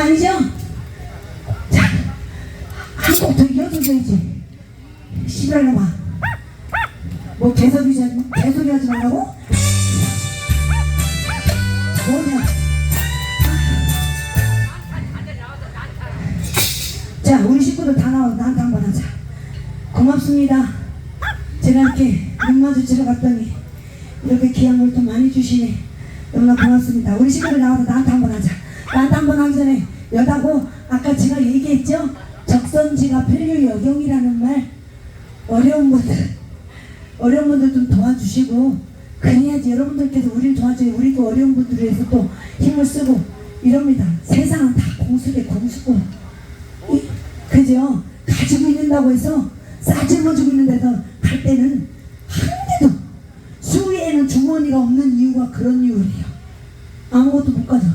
아니죠? 자, 한곡더 이어줘야지. 씨발놈아. 뭐 개소리 개소리 하지 말라고? 뭐냐? 자, 우리 식구들 다 나와 나한테 한 번 하자. 고맙습니다. 제가 이렇게 눈 마주치러 갔더니 이렇게 귀한 걸 또 많이 주시네. 너무나 고맙습니다. 우리 식구들 나와서 나한테 한번 하자. 나한테 한번 하기 전에 여다고 아까 제가 얘기했죠? 적선지가 편류 여경이라는 말 어려운 분들 어려운 분들 좀 도와주시고 그래야지 여러분들께서 우리를 도와줘야 우리도 어려운 분들을 위해서 또 힘을 쓰고 이럽니다. 세상은 다 공수래 공수고 이- 그죠? 가지고 있는다고 해서 싸질러주고 있는 데서 갈 때는 한 개도 수위에는 주머니가 없는 이유가 그런 이유래요. 아무것도 못 가져.